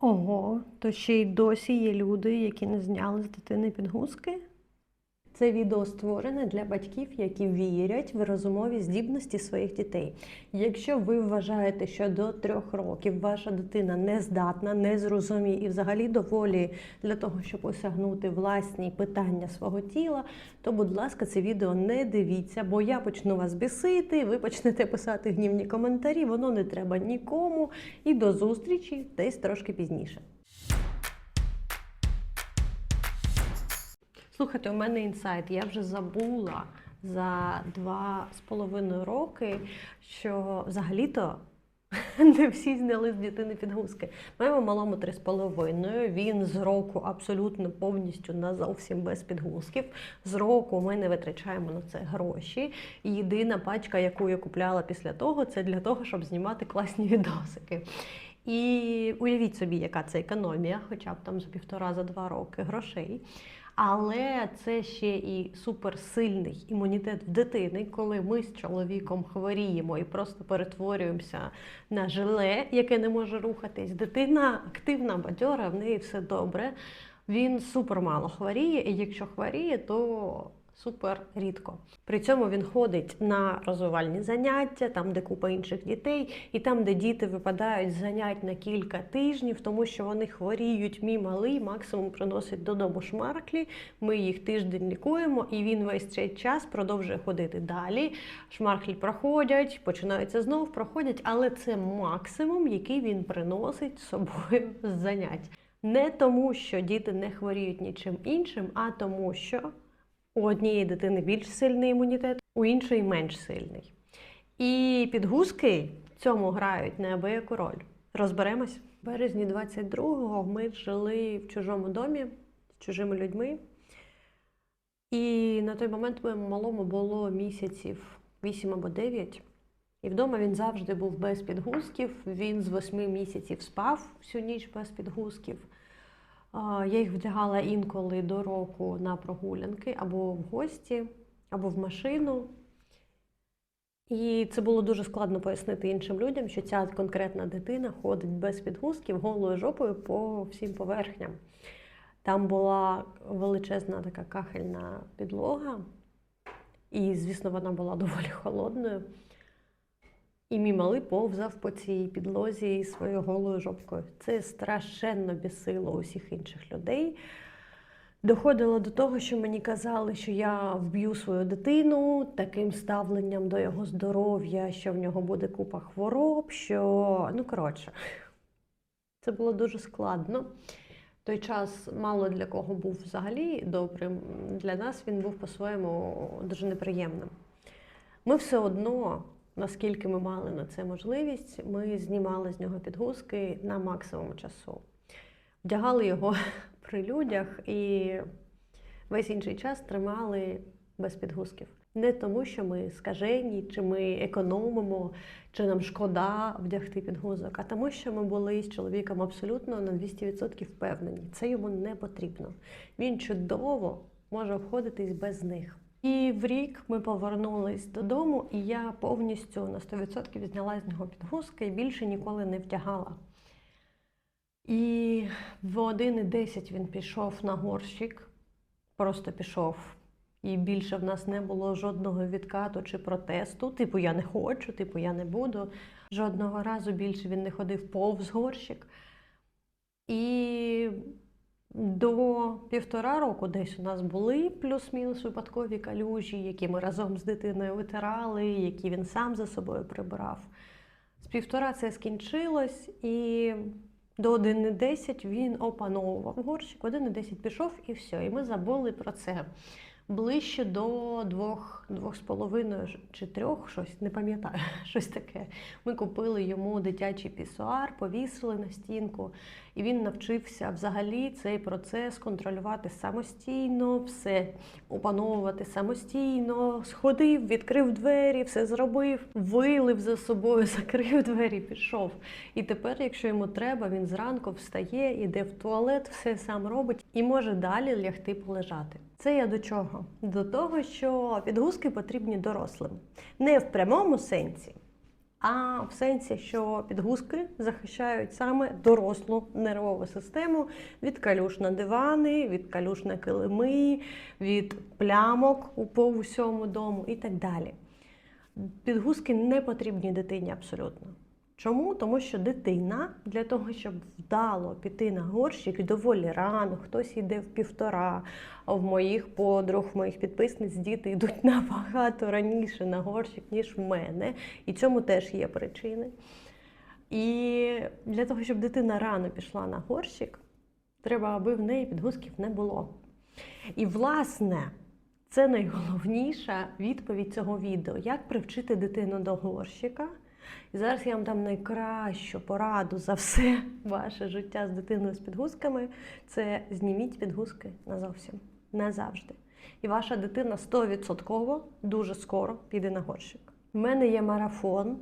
Ого, то ще й досі є люди, які не зняли з дитини підгузки? Це відео створене для батьків, які вірять в розумові здібності своїх дітей. Якщо ви вважаєте, що до трьох років ваша дитина не здатна, не зрозуміє і взагалі доволі для того, щоб осягнути власні питання свого тіла, то, будь ласка, це відео не дивіться, бо я почну вас бісити, ви почнете писати гнівні коментарі, воно не треба нікому. І до зустрічі десь трошки пізніше. Слухайте, у мене інсайт. Я вже забула за два з половиною роки, що взагалі-то не всі зняли з дитини підгузки. Моєму малому три з половиною. Він з року абсолютно повністю на зовсім без підгузків. З року ми не витрачаємо на це гроші. І єдина пачка, яку я купляла після того, це для того, щоб знімати класні відосики. І уявіть собі, яка це економія, хоча б там за півтора за два роки грошей. Але це ще і суперсильний імунітет в дитини, коли ми з чоловіком хворіємо і просто перетворюємося на желе, яке не може рухатись. Дитина активна, бадьора, в неї все добре. Він супер мало хворіє, і якщо хворіє, то супер рідко. При цьому він ходить на розвивальні заняття, там, де купа інших дітей, і там, де діти випадають з занять на кілька тижнів, тому що вони хворіють, мій малий максимум приносить додому шмарклі. Ми їх тиждень лікуємо, і він весь цей час продовжує ходити далі. Шмарклі проходять, починаються знов, проходять, але це максимум, який він приносить з собою з занять. Не тому, що діти не хворіють нічим іншим, а тому, що у однієї дитини більш сильний імунітет, у іншої менш сильний. І підгузки в цьому грають неабияку роль. Розберемось. В березні 22-го ми жили в чужому домі з чужими людьми. І на той момент моєму малому було місяців 8 або 9. І вдома він завжди був без підгузків. Він з 8 місяців спав всю ніч без підгузків. Я їх вдягала інколи до року на прогулянки або в гості, або в машину. І це було дуже складно пояснити іншим людям, що ця конкретна дитина ходить без підгузків голою жопою по всім поверхням. Там була величезна така кахельна підлога, і, звісно, вона була доволі холодною. І мій малий повзав по цій підлозі своєю голою жопкою. Це страшенно бісило усіх інших людей. Доходило до того, що мені казали, що я вб'ю свою дитину таким ставленням до його здоров'я, що в нього буде купа хвороб, що ну коротше, це було дуже складно. Той час мало для кого був взагалі добрим. Для нас він був по-своєму дуже неприємним. Ми все одно наскільки ми мали на це можливість, ми знімали з нього підгузки на максимум часу. Вдягали його при людях і весь інший час тримали без підгузків. Не тому, що ми скажені, чи ми економимо, чи нам шкода вдягти підгузок, а тому, що ми були з чоловіком абсолютно на 200% впевнені. Це йому не потрібно. Він чудово може обходитись без них. І в рік ми повернулись додому, і я повністю на 100% зняла з нього підгузки і більше ніколи не вдягала. І в 1.10 він пішов на горщик, просто пішов. І більше в нас не було жодного відкату чи протесту. Типу, я не хочу, типу, я не буду. Жодного разу більше він не ходив повз горщик. І до півтора року десь у нас були плюс-мінус випадкові калюжі, які ми разом з дитиною витирали, які він сам за собою прибирав. З півтора це скінчилось, і до 1.10 він опановував горщик, 1.10 пішов і все. І ми забули про це. Ближче до двох, двох з половиною чи трьох, щось не пам'ятаю, щось таке. Ми купили йому дитячий пісуар, повісили на стінку, і він навчився взагалі цей процес контролювати самостійно, все опановувати самостійно, сходив, відкрив двері, все зробив, вилив за собою, закрив двері, пішов. І тепер, якщо йому треба, він зранку встає, іде в туалет, все сам робить і може далі лягти полежати. Це я до чого? До того, що підгузки потрібні дорослим. Не в прямому сенсі, А в сенсі, що підгузки захищають саме дорослу нервову систему від калюш на дивани, від калюш на килими, від плямок по всьому дому і так далі. Підгузки не потрібні дитині абсолютно. Чому? Тому що дитина для того, щоб вдало піти на горщик доволі рано, хтось йде в півтора, а в моїх подруг, в моїх підписниць діти йдуть набагато раніше на горщик, ніж в мене. І цьому теж є причини. І для того, щоб дитина рано пішла на горщик, треба, аби в неї підгузків не було. І, власне, це найголовніша відповідь цього відео: як привчити дитину до горщика. І зараз я вам дам найкращу пораду за все ваше життя з дитиною з підгузками. Це зніміть підгузки назовсім, назавжди. І ваша дитина 100% дуже скоро піде на горщик. У мене є марафон.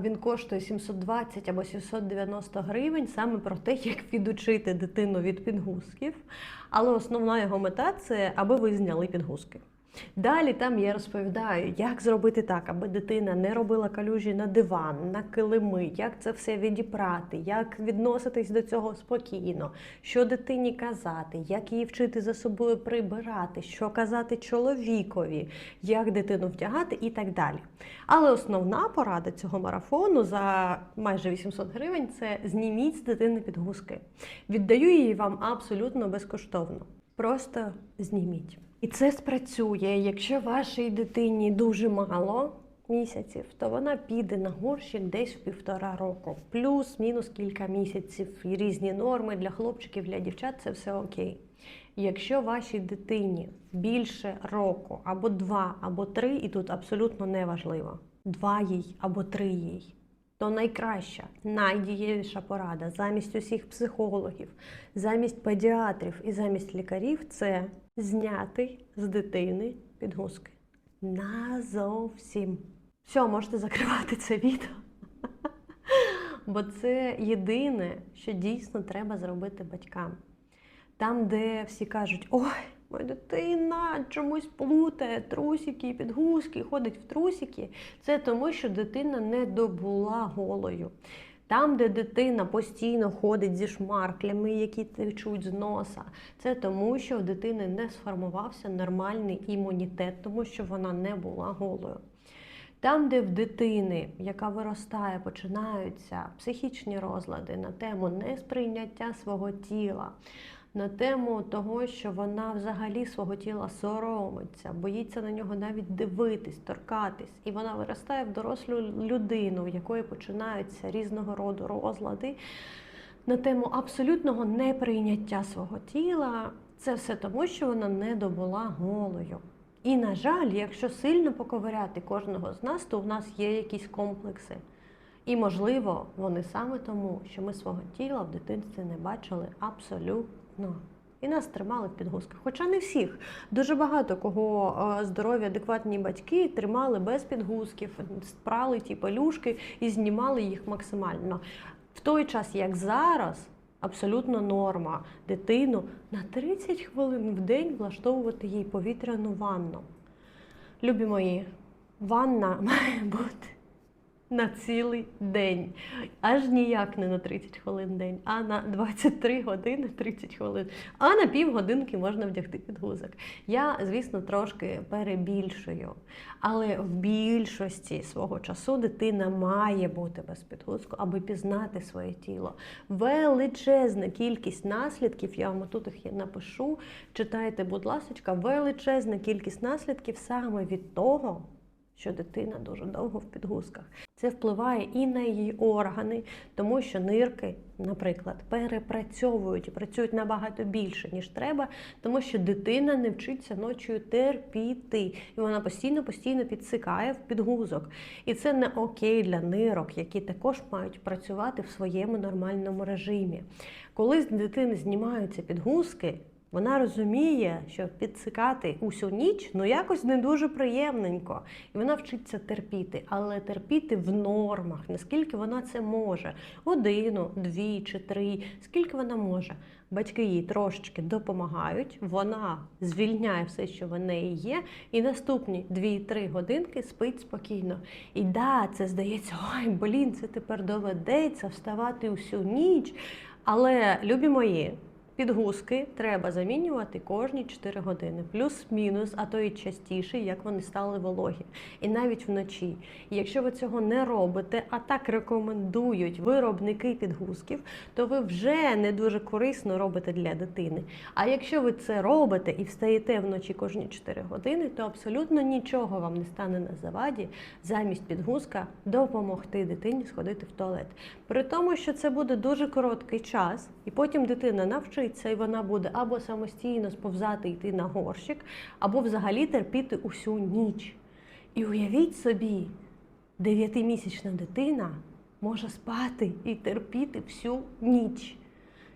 Він коштує 720 або 790 гривень саме про те, як відучити дитину від підгузків. Але основна його мета це аби ви зняли підгузки. Далі там я розповідаю, як зробити так, аби дитина не робила калюжі на диван, на килими, як це все відіпрати, як відноситись до цього спокійно, що дитині казати, як її вчити за собою прибирати, що казати чоловікові, як дитину вдягати і так далі. Але основна порада цього марафону за майже 800 гривень це зніміть з дитини підгузки. Віддаю її вам абсолютно безкоштовно. Просто зніміть. І це спрацює. Якщо вашій дитині дуже мало місяців, то вона піде на горщик десь в півтора року, плюс-мінус кілька місяців. І різні норми для хлопчиків, для дівчат це все окей. Якщо вашій дитині більше року, або два, або три, і тут абсолютно неважливо, два їй або три їй, то найкраща, найдієвіша порада замість усіх психологів, замість педіатрів і замість лікарів це зняти з дитини підгузки. Назовсім. Все, можете закривати це відео. Бо це єдине, що дійсно треба зробити батькам. Там, де всі кажуть, ой, моя дитина чомусь плутає трусики і підгузки, ходить в трусики, це тому, що дитина не добула голою. Там, де дитина постійно ходить зі шмарклями, які течуть з носа, це тому, що в дитини не сформувався нормальний імунітет, тому що вона не була голою. Там, де в дитини, яка виростає, починаються психічні розлади на тему несприйняття свого тіла, на тему того, що вона взагалі свого тіла соромиться, боїться на нього навіть дивитись, торкатись, і вона виростає в дорослу людину, в якої починаються різного роду розлади на тему абсолютного неприйняття свого тіла. Це все тому, що вона не добула голою. І, на жаль, якщо сильно поковиряти кожного з нас, то в нас є якісь комплекси. І, можливо, вони саме тому, що ми свого тіла в дитинстві не бачили абсолютно. І нас тримали в підгузках. Хоча не всіх. Дуже багато кого е, здорові, адекватні батьки тримали без підгузків, спрали ті пелюшки і знімали їх максимально. В той час, як зараз, абсолютно норма дитину на 30 хвилин в день влаштовувати їй повітряну ванну. Любі мої, ванна має бути на цілий день. Аж ніяк не на 30 хвилин день, а на 23 години 30 хвилин. А на півгодинки можна вдягти підгузок. Я, звісно, трошки перебільшую, але в більшості свого часу дитина має бути без підгузку, аби пізнати своє тіло. Величезна кількість наслідків, я вам тут їх напишу. Читайте, будь ласка, величезна кількість наслідків саме від того що дитина дуже довго в підгузках. Це впливає і на її органи, тому що нирки, наприклад, перепрацьовують і працюють набагато більше, ніж треба, тому що дитина не вчиться ночою терпіти, і вона постійно постійно підсикає в підгузок. І це не окей для нирок, які також мають працювати в своєму нормальному режимі. Коли з дитини знімаються підгузки, Вона розуміє, що підсикати усю ніч ну якось не дуже приємненько. І вона вчиться терпіти, але терпіти в нормах, наскільки вона це може. Годину, дві чи три, скільки вона може. Батьки їй трошечки допомагають, вона звільняє все, що в неї є, і наступні 2-3 годинки спить спокійно. І да, це здається, ой, блін, це тепер доведеться вставати усю ніч. Але, любі мої, підгузки треба замінювати кожні 4 години, плюс-мінус, а то і частіше, як вони стали вологі. І навіть вночі. І якщо ви цього не робите, а так рекомендують виробники підгузків, то ви вже не дуже корисно робите для дитини. А якщо ви це робите і встаєте вночі кожні 4 години, то абсолютно нічого вам не стане на заваді замість підгузка допомогти дитині сходити в туалет. При тому, що це буде дуже короткий час, і потім дитина навчиться, і вона буде або самостійно сповзати йти на горщик, або взагалі терпіти усю ніч. І уявіть собі, дев'ятимісячна дитина може спати і терпіти всю ніч.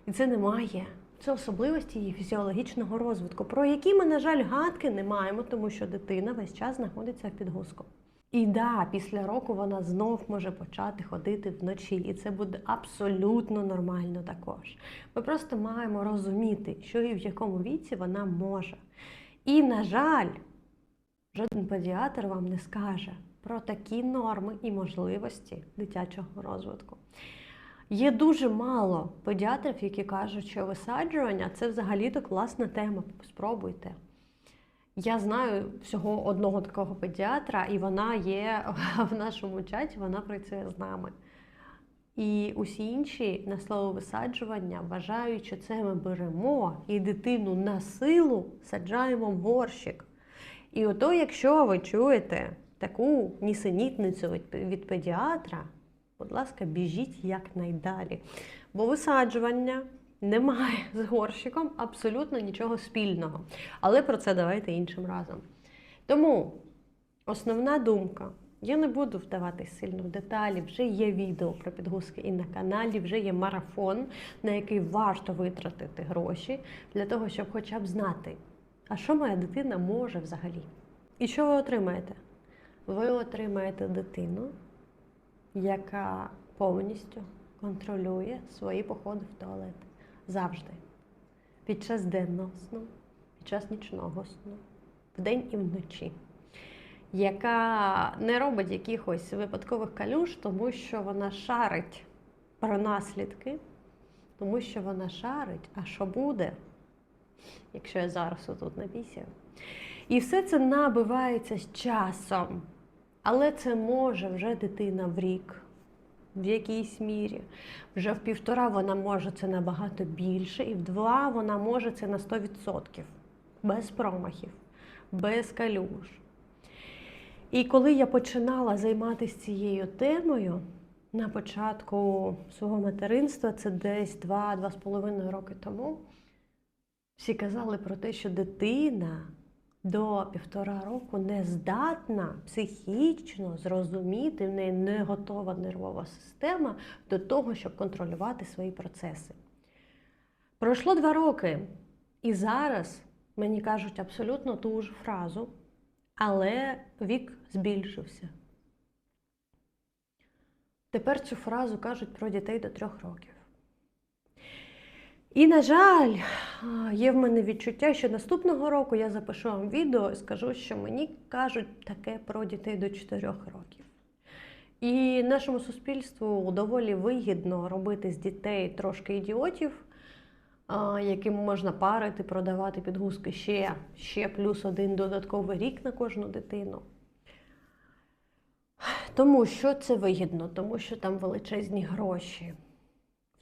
І це немає. Це особливості її фізіологічного розвитку, про які ми, на жаль, гадки не маємо, тому що дитина весь час знаходиться в підгузку. І да, після року вона знов може почати ходити вночі, і це буде абсолютно нормально також. Ми просто маємо розуміти, що і в якому віці вона може. І, на жаль, жоден педіатр вам не скаже про такі норми і можливості дитячого розвитку. Є дуже мало педіатрів, які кажуть, що висаджування це взагалі-то класна тема. Спробуйте. Я знаю всього одного такого педіатра, і вона є в нашому чаті, вона працює з нами. І усі інші на слово висаджування вважають, що це ми беремо і дитину на силу саджаємо в горщик. І ото, якщо ви чуєте таку нісенітницю від, педіатра, будь ласка, біжіть якнайдалі. Бо висаджування немає з горщиком абсолютно нічого спільного. Але про це давайте іншим разом. Тому основна думка. Я не буду вдаватись сильно в деталі. Вже є відео про підгузки і на каналі, вже є марафон, на який варто витратити гроші для того, щоб хоча б знати, а що моя дитина може взагалі. І що ви отримаєте? Ви отримаєте дитину, яка повністю контролює свої походи в туалет завжди. Під час денного сну, під час нічного сну, вдень і вночі. Яка не робить якихось випадкових калюш, тому що вона шарить про наслідки, тому що вона шарить, а що буде, якщо я зараз отут напісяю. І все це набивається з часом. Але це може вже дитина в рік, в якійсь мірі. Вже в півтора вона може це набагато більше, і в два вона може це на 100%. Без промахів, без калюж. І коли я починала займатися цією темою на початку свого материнства, це десь 2-2,5 роки тому, всі казали про те, що дитина до півтора року не здатна психічно зрозуміти, в неї не готова нервова система до того, щоб контролювати свої процеси. Пройшло два роки, і зараз мені кажуть абсолютно ту ж фразу, але вік збільшився. Тепер цю фразу кажуть про дітей до трьох років. І, на жаль, є в мене відчуття, що наступного року я запишу вам відео і скажу, що мені кажуть таке про дітей до 4 років. І нашому суспільству доволі вигідно робити з дітей трошки ідіотів, яким можна парити, продавати підгузки ще, ще плюс один додатковий рік на кожну дитину. Тому що це вигідно, тому що там величезні гроші.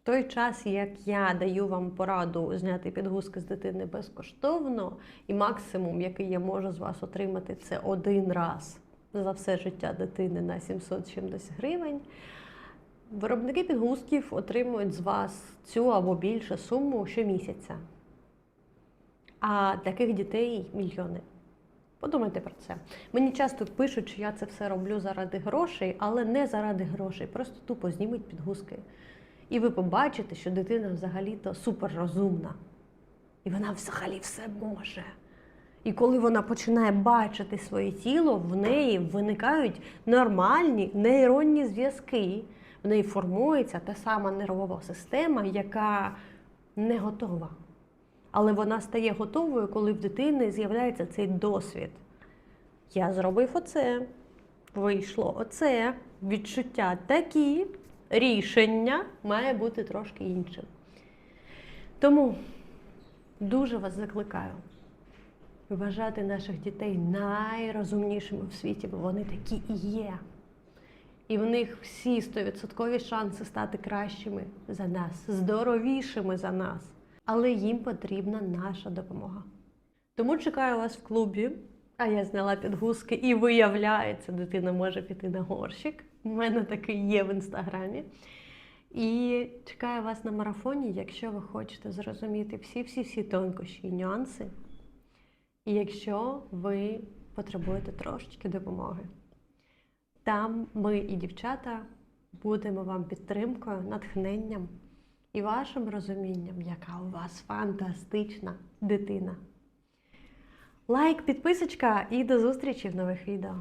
Той час, як я даю вам пораду зняти підгузки з дитини безкоштовно, і максимум, який я можу з вас отримати, це один раз за все життя дитини на 770 гривень. Виробники підгузків отримують з вас цю або більше суму щомісяця. А таких дітей мільйони. Подумайте про це. Мені часто пишуть, що я це все роблю заради грошей, але не заради грошей. Просто тупо знімуть підгузки. І ви побачите, що дитина взагалі-то суперрозумна. І вона взагалі все може. І коли вона починає бачити своє тіло, в неї виникають нормальні нейронні зв'язки. В неї формується та сама нервова система, яка не готова. Але вона стає готовою, коли в дитини з'являється цей досвід. Я зробив оце, вийшло оце, відчуття такі, рішення має бути трошки іншим. Тому дуже вас закликаю вважати наших дітей найрозумнішими в світі, бо вони такі і є. І в них всі 100% шанси стати кращими за нас, здоровішими за нас. Але їм потрібна наша допомога. Тому чекаю вас в клубі. А я зняла підгузки і виявляється, дитина може піти на горщик. У мене такий є в інстаграмі. І чекаю вас на марафоні, якщо ви хочете зрозуміти всі-всі-всі тонкощі і нюанси. І якщо ви потребуєте трошечки допомоги. Там ми і дівчата будемо вам підтримкою, натхненням і вашим розумінням, яка у вас фантастична дитина. Лайк, підписочка і до зустрічі в нових відео.